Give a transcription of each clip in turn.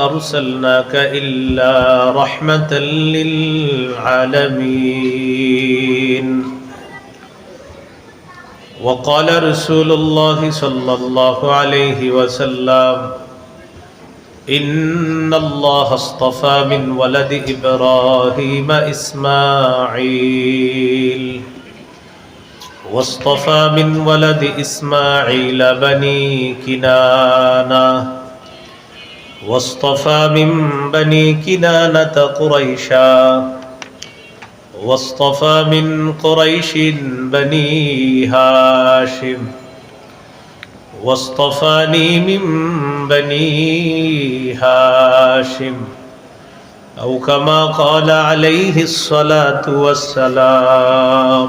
أرسلناك إلا رحمة للعالمين. وقال رسول الله صلى الله عليه وسلم إن الله اصطفى من ولد إبراهيم إسماعيل. واصطفى من ولد إسماعيل بني كنانة. واصطفى من بني كنانة قريشا. واصطفى من قريش بني هاشم. واصطفاني من بني هاشم. أو كما قال عليه الصلاة والسلام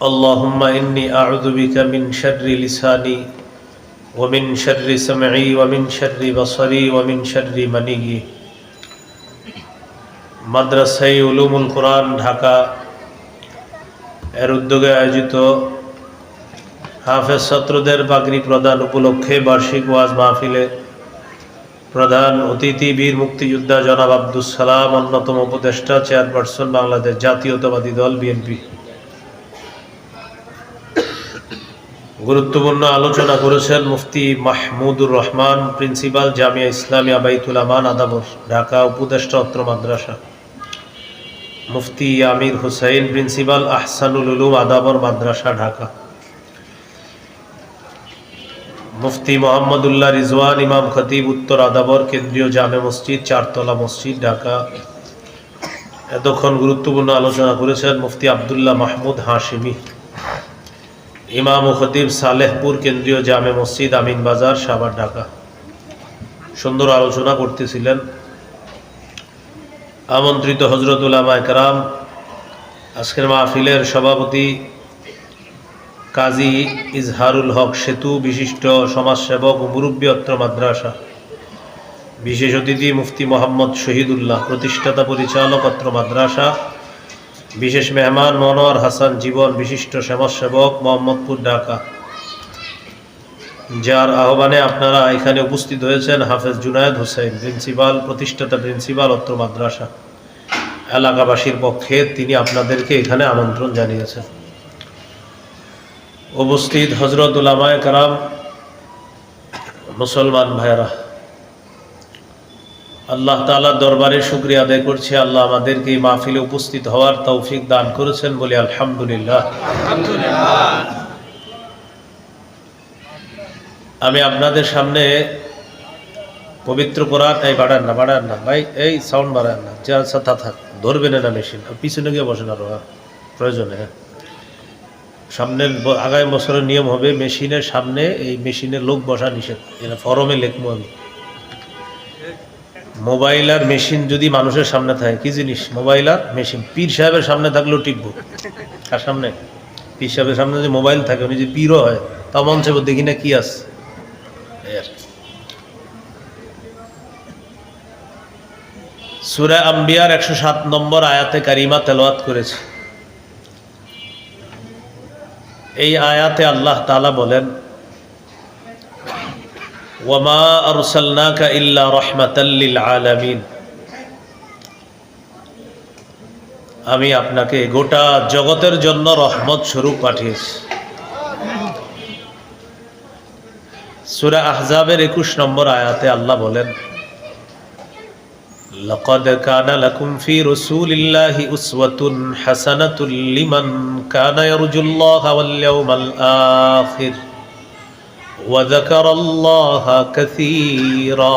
اللهم إني أعوذ بك من شر لساني ومن شر سمعي ومن شر بصري ومن شر مني মাদ্রাসাই উলুমুল কোরআন ঢাকা এর উদ্যোগে আয়োজিত হাফেজ ছাত্রদের বাগরি প্রদান উপলক্ষে বার্ষিক ওয়াজ মাহফিলে প্রধান অতিথি বীর মুক্তিযোদ্ধা জনাব আব্দুল সালাম অন্যতম উপদেষ্টা চেয়ারপারসন বাংলাদেশ জাতীয়তাবাদী দল বিএনপি গুরুত্বপূর্ণ আলোচনা করেছেন মুফতি মাহমুদুর রহমান, প্রিন্সিপাল জামিয়া ইসলামী বাইতুল আমান, আদাবর, ঢাকা উপদেষ্টা অত্র মাদ্রাসা। মুফতি আমির হুসাইন, প্রিন্সিপাল আহসানুল উলুম, আদাবর মাদ্রাসা, ঢাকা। মুফতি মোহাম্মদুল্লাহ রিজওয়ান, ইমাম খতিব উত্তর আদাবর, কেন্দ্রীয় জামে মসজিদ, চারতলা মসজিদ, ঢাকা। এতক্ষণ গুরুত্বপূর্ণ আলোচনা করেছেন মুফতি আবদুল্লাহ মাহমুদ হাশিমি। ইমাম খতিব সালেহপুর কেন্দ্রীয় জামে মসজিদ আমিন বাজার, সাভার, ঢাকা। সুন্দর আলোচনা করতেছিলেন আমন্ত্রিত হজরতুল একরাম, আজকের মাহফিলের সভাপতি কাজী ইজহারুল হক সেতু, বিশিষ্ট সমাজসেবক ও মুরব্বী অত্র মাদ্রাসা, বিশেষ অতিথি মুফতি মোহাম্মদ শহীদুল্লাহ, প্রতিষ্ঠাতা পরিচালক অত্র মাদ্রাসা বিশেষ মেহমান মনোয়ার হাসান, জীবন বিশিষ্ট সমাজসেবক মোহাম্মদপুর, ঢাকা। যার আহ্বানে আপনারা এখানে উপস্থিত হয়েছেন হাফেজ জুনায়দ হোসেন, প্রিন্সিপাল, প্রতিষ্ঠাতা প্রিন্সিপাল, অত্র মাদ্রাসা। এলাকাবাসীর পক্ষে তিনি আপনাদেরকে এখানে আমন্ত্রণ জানিয়েছেন। উপস্থিত হজরত উলামায় কারাম, মুসলমান ভাইয়েরা আল্লাহ তালার দরবারে শুক্রিয়া আদায় করছি। আল্লাহ আমাদেরকে মাহফিলে উপস্থিত হওয়ার তৌফিক দান করেছেন বলে আলহামদুলিল্লাহ। আমি আপনাদের সামনে পবিত্র কোরআন এই বাড়ান না বাড়ান না ভাই এই সাউন্ড বাড়ান না যা সাথা থাক ধরবেন না মেশিন পিছনে গিয়ে বসেন আরও হ্যাঁ, প্রয়োজনে হ্যাঁ। সামনের আগামী বছরের নিয়ম হবে মেশিনের সামনে এই মেশিনে লোক বসা নিষেধ এটা ফরমে লিখব আমি। মোবাইল আর মেশিন যদি মানুষের সামনে থাকে, কি জিনিস? মোবাইল আর মেশিন। পীর সাহেবের সামনে থাকলেও টিকবো। কার সামনে? পীর সাহেবের সামনে যে মোবাইল থাকে, উনি যে পীরও হয়, তা মঞ্চে দেখি না কি আছে। সুরা আম্বিয়ার একশো সাত নম্বর আয়াতে কারিমা তেলাওয়াত করেছে। এই আয়াতে আল্লাহ তালা বলেন ওয়ামা আরসালনাকা ইল্লা রহমাতাল্লিল আলামিন আমি আপনাকে গোটা জগতের জন্য রহমত স্বরূপ পাঠিয়েছি সুরা আহজাবের একুশ নম্বর আয়াতে আল্লাহ বলেন لقد كان لكم في رسول الله أسوة حسنة لمن كان يرجو الله واليوم الآخر وذكر الله كثيرا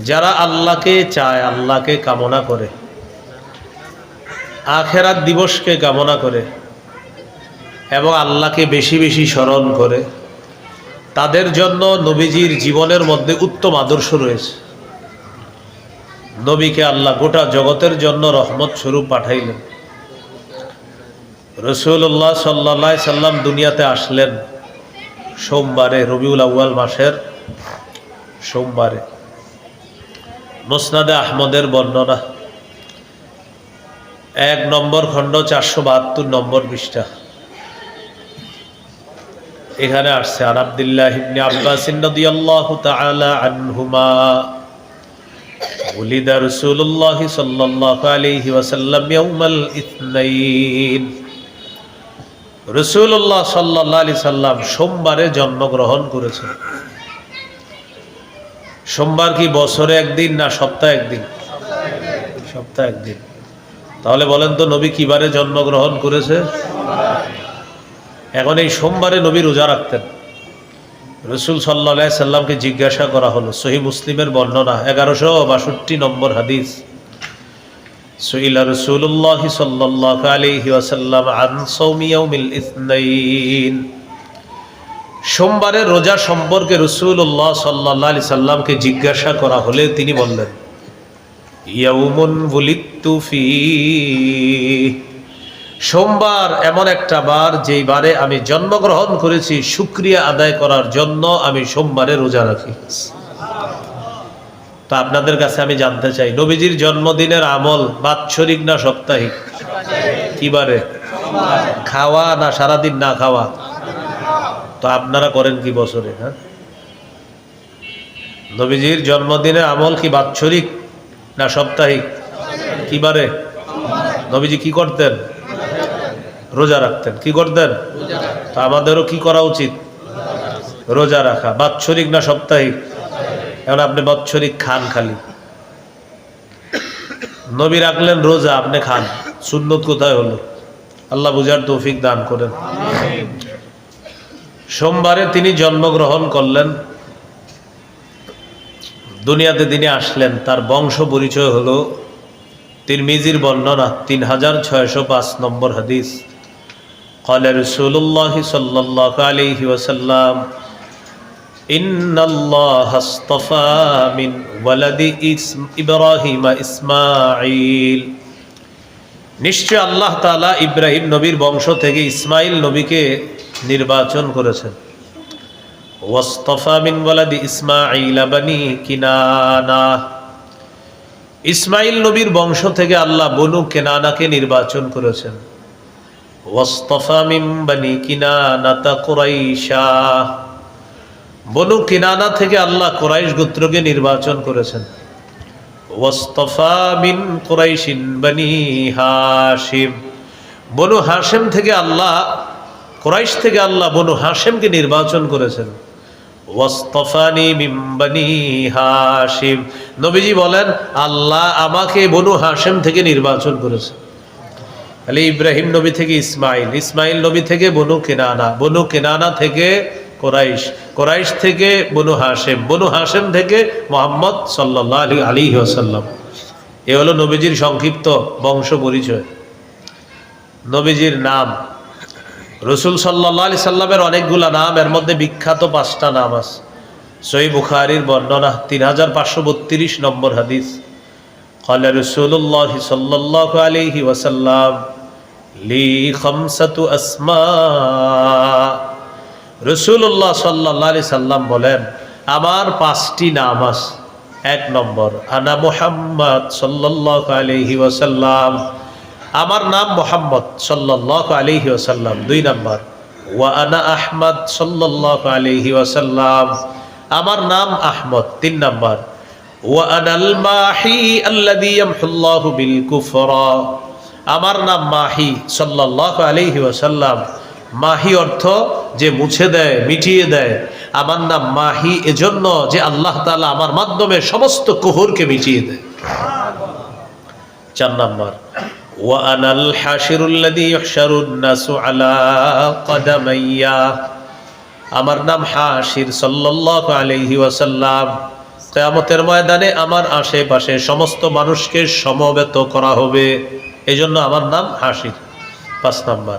যারা আল্লাহকে চায় আল্লাহকে কামনা করে আখেরাত দিবসকে কামনা করে এবং আল্লাহকে বেশি বেশি স্মরণ করে তাদের জন্য নবীজির জীবনের মধ্যে উত্তম আদর্শ রয়েছে নবীকে আল্লাহ গোটা জগতের জন্য রহমত স্বরূপ পাঠাইলেন রসুল্লাহ সাল্লা সাল্লাম দুনিয়াতে আসলেন সোমবারে রবিউল আউ্য়াল মাসের সোমবারে মোসনাদে আহমদের বর্ণনা এক নম্বর খণ্ড চারশো বাহাত্তর নম্বর পৃষ্ঠা এখানে আসছে আর আব্দুল্লাহ ইবনে আব্বাস রাদিয়াল্লাহু তাআলা আনহুমা ولد رسول الله صلى الله عليه وسلم يوم الاثنين রসুল্লাহ সাল্লাহ আলি সাল্লাম সোমবারে জন্মগ্রহণ করেছেন। সোমবার কি বছরে একদিন না সপ্তাহে একদিন? সপ্তাহে একদিন। তাহলে বলেন তো নবী কিবারে জন্মগ্রহণ করেছে? এখন এই সোমবারে নবী রোজা রাখতেন। রসুল সাল্লা সাল্লামকে জিজ্ঞাসা করা হলো সহি মুসলিমের বর্ণনা, এগারোশো বাষট্টি নম্বর হাদিস। সইলা রসুল্লাহ সাল্লাহ আলহি ওয়াসাল্লাম আন সৌমিয়াউমিল ইসনাইন। সোমবারের রোজা সম্পর্কে রসুল্লাহ সাল্লামকে জিজ্ঞাসা করা হলে তিনি বললেন, ইয়াউমুন বুলিত্তু ফি। সোমবার এমন একটা বার যেই বারে আমি জন্মগ্রহণ করেছি, শুক্রিয়া আদায় করার জন্য আমি সোমবারে রোজা রাখি। তো আপনাদের কাছে আমি জানতে চাই, নবীজির জন্মদিনের আমল বাৎসরিক না সাপ্তাহিক? কিবারে? খাওয়া না সারাদিন না খাওয়া? তো আপনারা করেন কি বছরে হ্যাঁ? নবীজির জন্মদিনের আমল কি বাৎসরিক না সাপ্তাহিক? কিবারে? নবীজি কি করতেন? রোজা রাখতেন। কি করতেন? তো আমাদেরও কি করা উচিত? রোজা রাখা। বাৎসরিক না সাপ্তাহিক? এখন আপনি বাৎসরিক খান খালি নবী রাখলেন রোজা আপনি খান সুন্নত কোথায় হলো আল্লাহ বুঝার তৌফিক দান করেন সোমবারে তিনি জন্মগ্রহণ করলেন দুনিয়াতে তিনি আসলেন তার বংশ পরিচয় হলো তিরমিজির বর্ণনা তিন হাজার ছয়শো পাঁচ নম্বর হাদিস قال رسول الله صلى الله عليه وسلم إن الله اصطفى من ولد اسم إبراهيم إسماعيل নিশ্চয় আল্লাহ তাআলা ইব্রাহিম নবীর বংশ থেকে ইসমাইল নবীকে নির্বাচন করেছেন ওয়াস্তফা মিন ওয়ালাদি ইসমাইল বানি কিনানা ইসমাইল নবীর বংশ থেকে আল্লাহ বনু কেনানাকে নির্বাচন করেছেন ওয়াস্তফা মিন বানি কিনানাতা কুরাইশা বনু কিনানা থেকে আল্লাহ কোরাইশ গোত্রকে নির্বাচন করেছেন। ওয়াস্তফা মিন কুরাইশিন বানি হাশিম। বনু হাশেম থেকে আল্লাহ, কুরাইশ থেকে আল্লাহ বনু হাশেমকে নির্বাচন করেছেন। ওয়াস্তফানি মিম্বানি হাশিম। নবীজি বলেন, আল্লাহ আমাকে বনু হাশেম থেকে নির্বাচন করেছে। তাহলে ইব্রাহিম নবী থেকে ইসমাইল ইসমাইল নবী থেকে বনু কেনানা বনু কেনানা থেকে কোরাইশ কোরাইশ থেকে বনু হাশেম বনু হাশেম থেকে মোহাম্মদ সাল্লাহ আলী আলী ওসাল্লাম এ হলো নবীজির সংক্ষিপ্ত বংশ পরিচয় নবীজির নাম রসুল সাল্লাহ আলি সাল্লামের অনেকগুলা নাম এর মধ্যে বিখ্যাত পাঁচটা নাম আছে সই বুখারির বর্ণনা তিন হাজার পাঁচশো বত্রিশ নম্বর হাদিস قال رسول الله صلى الله عليه وسلم لي خمسة أسماء রসুল্লাহ সাল্লাহ আলি সাল্লাম বলেন, আমার পাঁচটি নাম আছে। এক নম্বর, আনা মুহাম্মদ সাল্লাহ আলহি ওয়াসাল্লাম। আমার নাম মোহাম্মদ সাল্লাহ আলিহি ওসাল্লাম দুই নাম্বার, ওয়া আনা আহমদ সাল্লাহ আলিহি ওসাল্লাম আমার নাম আহমদ। তিন নাম্বার, ওয়া আনাল মাহি বিল কুফরা। আমার নাম মাহি সাল্লাহ আলিহি ওসাল্লাম মাহি অর্থ যে মুছে দেয় মিটিয়ে দেয় আমার নাম মাহি এজন্য যে আল্লাহ তাআলা আমার মাধ্যমে সমস্ত কুহুরকে মিটিয়ে দেয় চার নাম্বার وأنا الحاشر الذي يحشر الناس على قدمي আমার নাম হাসির সাল্লাল্লাহু আলাইহি ওয়াসাল্লাম কিয়ামতের ময়দানে আমার আশেপাশে সমস্ত মানুষকে সমবেত করা হবে এজন্য আমার নাম হাসির পাঁচ নাম্বার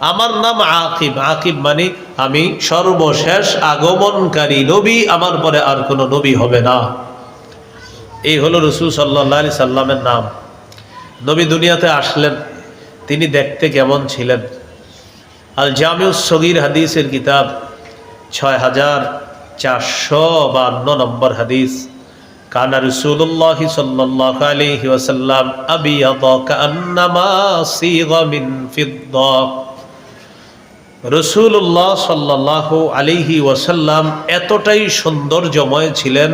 আমার নাম আকিব। আকিব মানে আমি সর্বশেষ আগমনকারী নবী, আমার পরে আর কোনো নবী হবে না। এই হলো রসুল সাল্লাহ সাল্লামের নাম। নবী দুনিয়াতে আসলেন, তিনি দেখতে কেমন ছিলেন? আল জামিউস সগির হাদিসের কিতাব, ছয় হাজার চারশো বান্ন নম্বর হাদিস। কানা রসুল্লাহ সাল্লাহ আলাইহি ওয়াসাল্লাম আবিয়াদ কান্নামা সিগা মিন ফিদ্দা। রসুল্লাহ সাল্লাহ আলিহি ওয়াসাল্লাম এতটাই সৌন্দর্যময় ছিলেন,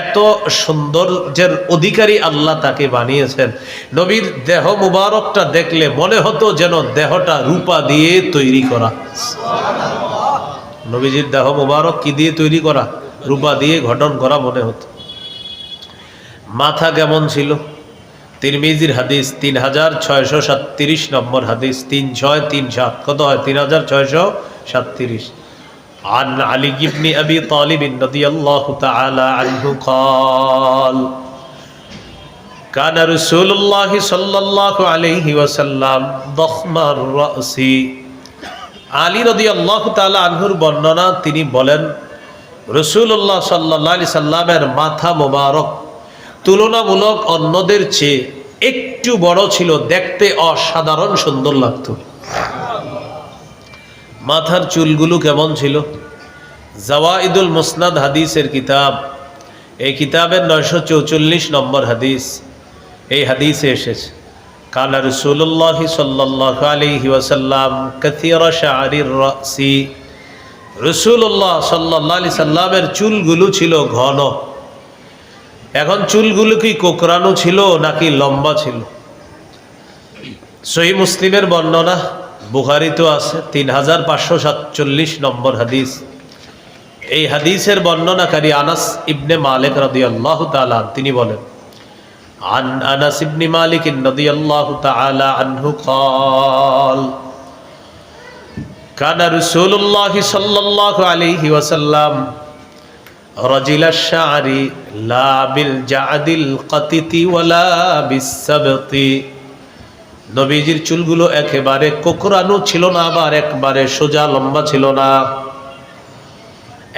এত সৌন্দর্যের অধিকারী আল্লাহ তাকে বানিয়েছেন। নবীর দেহ মুবারকটা দেখলে মনে হতো যেন দেহটা রূপা দিয়ে তৈরি করা। নবীজির দেহ মুবারক কি দিয়ে তৈরি করা? রূপা দিয়ে গঠন করা মনে হতো। মাথা কেমন ছিল তিরমিজির হাদিস তিন হাজার ছয়শো সাতত্রিশ নম্বর হাদিস তিন ছয় তিন সাত কত হয় তিন হাজার ছয়শো সাতত্রিশ عن علي بن أبي طالب رضي الله تعالى عنه قال كان رسول الله صلى الله عليه وسلم ضخم الرأس আলী রদি আল্লাহ তালা আনহুর বর্ণনা তিনি বলেন রসুল্লাহ সাল্লাহ আলি সাল্লামের মাথা মোবারক তুলনামূলক অন্যদের চেয়ে একটু বড় ছিল, দেখতে অসাধারণ সুন্দর লাগতো। মাথার চুলগুলো কেমন ছিল? জাওয়াইদুল মুসনাদ হাদিসের কিতাব। এই কিতাবের নয়শো চৌচল্লিশ নম্বর হাদিস। এই হাদিসে এসেছে, কালা রসুল্লাহ সাল্লাহ আলিহি ওয়াসাল্লাম রসি। রসুল্লাহ সাল্লাহ আলি সাল্লামের চুলগুলো ছিল ঘন। এখন চুলগুলো কি কোকরানো ছিল নাকি লম্বা ছিল সহি মুসলিমের বর্ণনা বুখারিতেও আছে তিন হাজার পাঁচশো সাতচল্লিশ নম্বর হাদিস এই হাদিসের বর্ণনাকারী আনাস ইবনে মালিক রদি আল্লাহ তালা তিনি বলেন عن أنس بن مالك رضي الله تعالى عنه قال كان رسول الله صلى الله عليه وسلم رجل الشعر لا بالجعد القتت ولا بالسبط নবীজির চুলগুলো একেবারে কোকরানো ছিল না আবার একবারে সোজা লম্বা ছিল না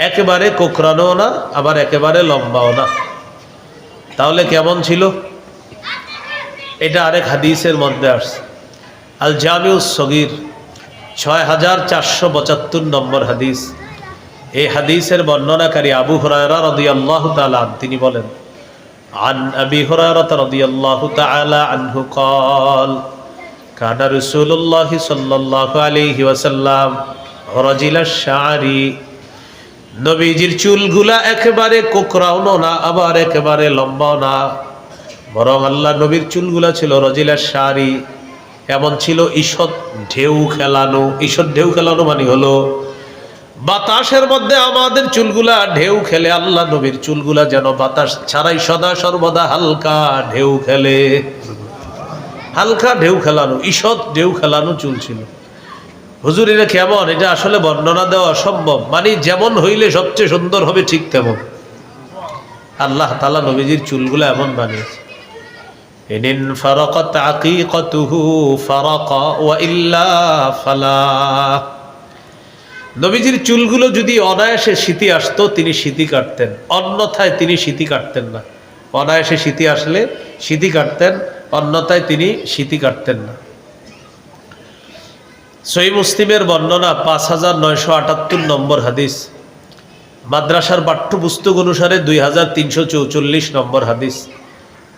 একেবারে কোকরানো না আবার একেবারে লম্বাও না তাহলে কেমন ছিল এটা আরেক হাদিসের মধ্যে আসছে আল জামিউস সগির ছয় হাজার চারশো পঁচাত্তর নম্বর হাদিস এই হাদিসের বর্ণনাকারী আবু হরায়রা রদি আল্লাহ তালান তিনি বলেন عن أبي هريرة رضي الله تعالى عنه قال كان رسول الله صلى الله عليه وسلم رجل الشعر নবীজির চুলগুলা একেবারে কোকরাও না আবার একেবারে লম্বাও না বরং আল্লাহ নবীর চুলগুলা ছিল রজিলার শাড়ি এমন ছিল ঈষৎ ঢেউ খেলানো ঈষৎ ঢেউ খেলানো মানে হলো বাতাসের মধ্যে আমাদের চুলগুলা ঢেউ খেলে, আল্লাহ নবীর চুলগুলা যেন বাতাস ছাড়াই সদা সর্বদা হালকা ঢেউ খেলে। হালকা ঢেউ খেলানো, ঈষৎ ঢেউ খেলানো চুল ছিল। হুজুর এটা কেমন? এটা আসলে বর্ণনা দেওয়া অসম্ভব। মানে যেমন হইলে সবচেয়ে সুন্দর হবে ঠিক তেমন। আল্লাহ তালা নবীজির চুলগুলো এমন বানিয়েছে। ইনিন ফারাকাত আকিকাতুহু ইল্লা ফালা। নবীজির চুলগুলো যদি অনায়াসে শীতি আসতো, তিনি শীতি কাটতেন। অন্যথায় তিনি শীতি কাটতেন না। অনায়াসে শীতি আসলে শীতি কাটতেন, অন্যথায় তিনি শীতি কাটতেন না। সই মুসলিমের বর্ণনা পাঁচ হাজার নয়শো আটাত্তর নম্বর হাদিস। মাদ্রাসার পাঠ্যপুস্তক অনুসারে দুই হাজার তিনশো চৌচল্লিশ নম্বর হাদিস।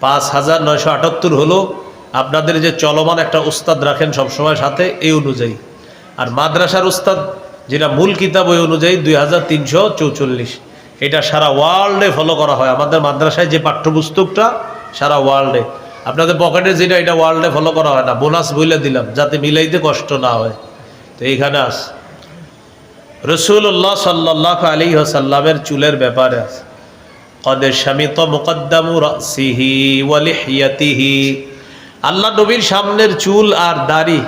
পাঁচ হাজার নয়শো আটাত্তর হলো আপনাদের যে চলমান একটা উস্তাদ রাখেন সবসময় সাথে, এই অনুযায়ী। আর মাদ্রাসার উস্তাদ যেটা মূল কিতাব ওই অনুযায়ী দুই হাজার তিনশো চৌচল্লিশ। এটা সারা ওয়ার্ল্ডে ফলো করা হয়। আমাদের মাদ্রাসায় যে পাঠ্যপুস্তকটা, সারা ওয়ার্ল্ডে আপনাদের পকেটে যেটা, এটা ওয়ার্ল্ডে ফলো করা হয় না। বোনাস বইলে দিলাম, যাতে মিলাইতে কষ্ট না হয়। তো এইখানে আস। রসুল্লাহ সাল্লাহ আলী সাল্লামের চুলের ব্যাপারে আছে কদের স্বামিত মুকদ্দামু রাসিহি ওয়ালিহিয়াতিহি আল্লাহ নবীর সামনের চুল আর দাড়ি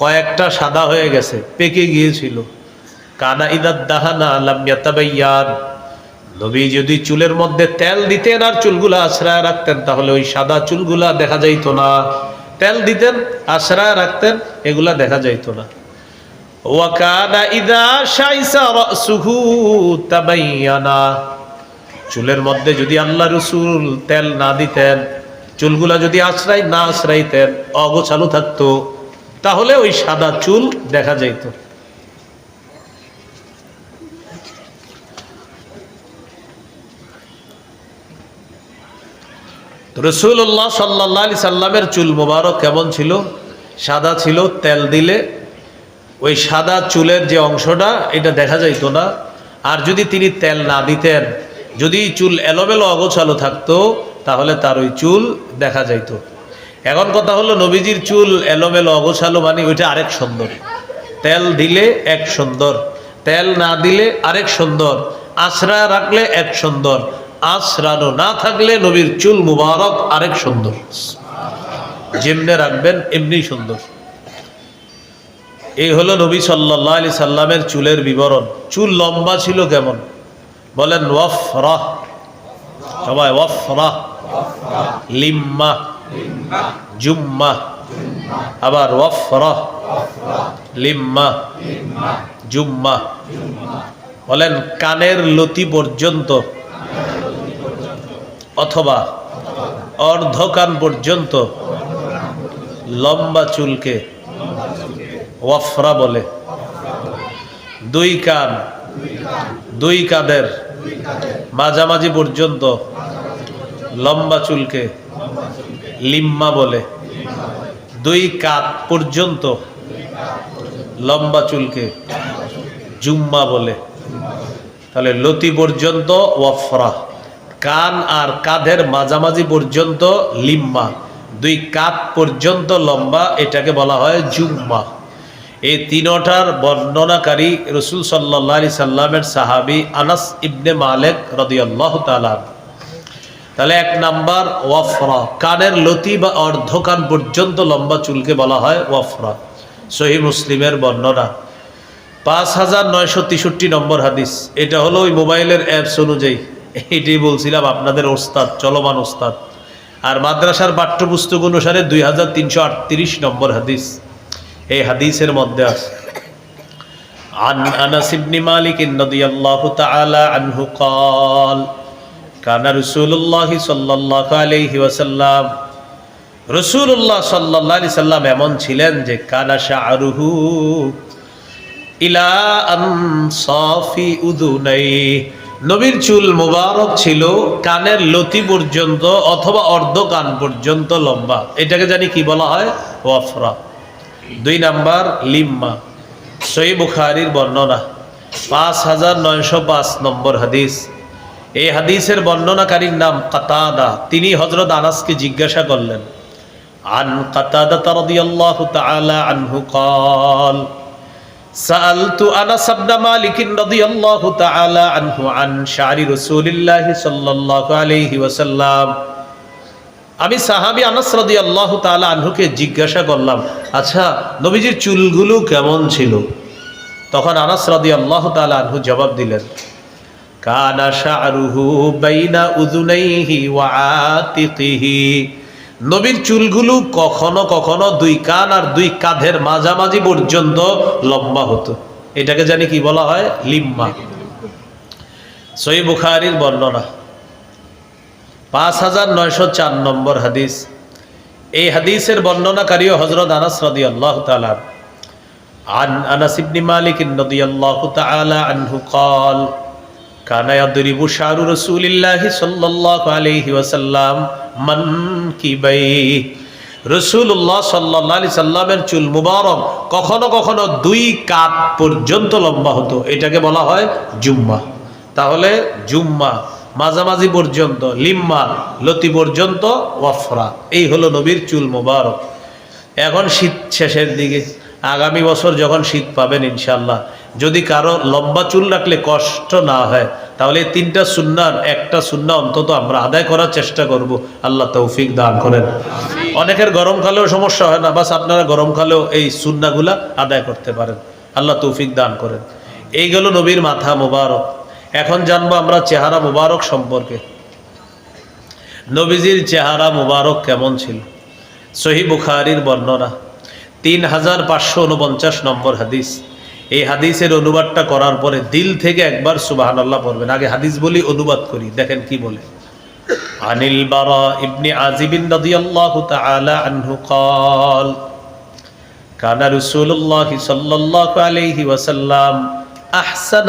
কয়েকটা সাদা হয়ে গেছে, পেকে গিয়েছিল। কানা ইদাদ দাহানা আলাম ইয়াতাবাইয়ান। নবী যদি চুলের মধ্যে তেল দিতেন আর চুলগুলা আশ্রয় রাখতেন, তাহলে ওই সাদা চুলগুলা দেখা যাইতো না। তেল দিতেন, আশ্রয় রাখতেন, এগুলা দেখা যাইতো না। ওয়াকানা ইদা শাইসা রাসুহু তাবাইয়ানা। চুলের মধ্যে যদি আল্লাহ রসুল তেল না দিতেন, চুলগুলা যদি আশ্রয় না আশ্রাইতেন, অগোছালো থাকতো, তাহলে ওই সাদা চুল দেখা যাইত। রসুল্লাহ সাল্লাহ আলি সাল্লামের চুল মোবারক কেমন ছিল? সাদা ছিল, তেল দিলে। ওই সাদা চুলের যে অংশটা, এটা দেখা যাইতো না। আর যদি তিনি তেল না দিতেন, যদি চুল এলোমেলো অগোছালো থাকতো, তাহলে তার ওই চুল দেখা যাইতো। এখন কথা হলো, নবীজির চুল এলোমেলো অগোছালো মানে ওইটা আরেক সুন্দর। তেল দিলে এক সুন্দর, তেল না দিলে আরেক সুন্দর আশ্রা রাখলে এক সুন্দর। আশ্রানো না থাকলে নবীর চুল মুবারক আরেক সুন্দর। যেমনে রাখবেন এমনি সুন্দর। এই হলো নবী সাল্লাহ আলি সাল্লামের চুলের বিবরণ। চুল লম্বা ছিল কেমন? বলেন ওয়ফরাহ সবাই ওয়ফরাহ লিম্মা। জুম্মা। আবার ওয়ফরাহ লিম্মা। জুম্মা। বলেন, কানের লতি পর্যন্ত অথবা অর্ধকান পর্যন্ত লম্বা চুলকে ওয়াফরা বলে। দুই কান, দুই কাদের মাঝামাঝি পর্যন্ত লম্বা চুলকে লিম্মা বলে। দুই কাত পর্যন্ত লম্বা চুলকে জুম্মা বলে। তাহলে লতি পর্যন্ত ওয়াফরা। কান আর কাঁধের মাঝামাঝি পর্যন্ত লিম্মা, দুই কাত পর্যন্ত লম্বা, এটাকে বলা হয় জুম্মা। এই তিনটার বর্ণনাকারী রসুল সাল্লাহ সাল্লামের সাহাবি আনাস ইবনে মালেক রদিয়াল্লাহ তালান তাহলে এক নাম্বার, ওয়াফরা। কানের লতি বা অর্ধকান পর্যন্ত লম্বা চুলকে বলা হয় ওয়াফরা। সহি মুসলিমের বর্ণনা। পাঁচ হাজার নয়শো তেষট্টি নম্বর হাদিস। এটা হলো ওই মোবাইলের অ্যাপস অনুযায়ী। এটাই বলছিলাম আপনাদের ওস্তাদ চলমান ওস্তাদ আর মাদ্রাসার পাঠ্যপুস্তক অনুসারে দুই হাজার তিনশো আটত্রিশ নম্বর হাদিস এই হাদিসের মধ্যে আছে عن أنس بن مالك رضي الله تعالى عنه قال كان رسول الله صلى الله عليه وسلم রসুল্লাহ সাল্লাহ আলি সাল্লাম এমন ছিলেন যে কানা শাহরুহু ইলা আনসাফি উদুনাই নবীর চুল মুবারক ছিল, কানের লতি পর্যন্ত অথবা অর্ধ কান পর্যন্ত লম্বা। এটাকে জানি কি বলা হয়? ওয়াফরা। দুই নাম্বার, লিম্মা। সই বুখারির বর্ণনা। পাঁচ হাজার নয়শো পাঁচ নম্বর হাদিস। এই হাদিসের বর্ণনাকারীর নাম কাতাদা। তিনি হজরত আনাসকে জিজ্ঞাসা করলেন, আন কাতাদা তারদিয়াল্লাহু তাআলা আনহু কাল। سألت أنس بن مالك رضي الله تعالى عنه عن شعر رسول الله صلى الله عليه وسلم আমি সাহাবি আনাস রাদি আল্লাহ তালা আনহুকে জিজ্ঞাসা করলাম আচ্ছা নবীজির চুলগুলো কেমন ছিল তখন আনাস রাদি আল্লাহ তালা আনহু জবাব দিলেন কানা শাহরুহু বাইনা উদুনাইহি ওয়া আতিকিহি নবীর চুলগুলো কখনো কখনো দুই কান আর দুই কাঁধের মাঝামাঝি পর্যন্ত লম্বা হতো এটাকে জানি কি বলা হয় লিম্মা সই বুখারির বর্ণনা পাঁচ হাজার নয়শো চার নম্বর হাদিস এই হাদিসের বর্ণনাকারীও হজরত আনাস রদি আল্লাহ তালান عن أنس بن مالك رضي الله تعالى عنه قال কানা ইয়াদরিবু শারু রাসূলিল্লাহি সাল্লাল্লাহু আলাইহি ওয়াসাল্লাম মান কিবাই রসুল্লাহ সাল্লাহ আলি সাল্লামের চুল মুবারক কখনো কখনো দুই কাপ পর্যন্ত লম্বা হতো। এটাকে বলা হয় জুম্মা। তাহলে জুম্মা, মাঝামাঝি পর্যন্ত, লিম্মা, লতি পর্যন্ত, ওয়াফরা। এই হলো নবীর চুল মুবারক। এখন শীত শেষের দিকে। আগামী বছর যখন শীত পাবেন ইনশাল্লাহ যদি কারও লম্বা চুল রাখলে কষ্ট না হয়, তাহলে তিনটা সুন্নার একটা সুন্না অন্তত আমরা আদায় করার চেষ্টা করব। আল্লাহ তৌফিক দান করেন। অনেকের গরমকালেও সমস্যা হয় না, বাস আপনারা গরমকালেও এই সুন্নাগুলা আদায় করতে পারেন। আল্লাহ তৌফিক দান করেন। এই গেল নবীর মাথা মোবারক। এখন জানব আমরা চেহারা মোবারক সম্পর্কে। নবীজির চেহারা মোবারক কেমন ছিল? সহি বুখারির বর্ণনা। তিন হাজার পাঁচশো উনপঞ্চাশ নম্বর হাদিস। এই হাদিসের অনুবাদটা করার পরে দিল থেকে একবার সুবাহান আল্লাহ পড়বেন আগে হাদিস বলি অনুবাদ করি দেখেন কি বলে আনিল বারা ইবনে আজিবিন রাদিয়াল্লাহু তাআলা আনহু قال كان رسول الله صلى الله عليه وسلم احسن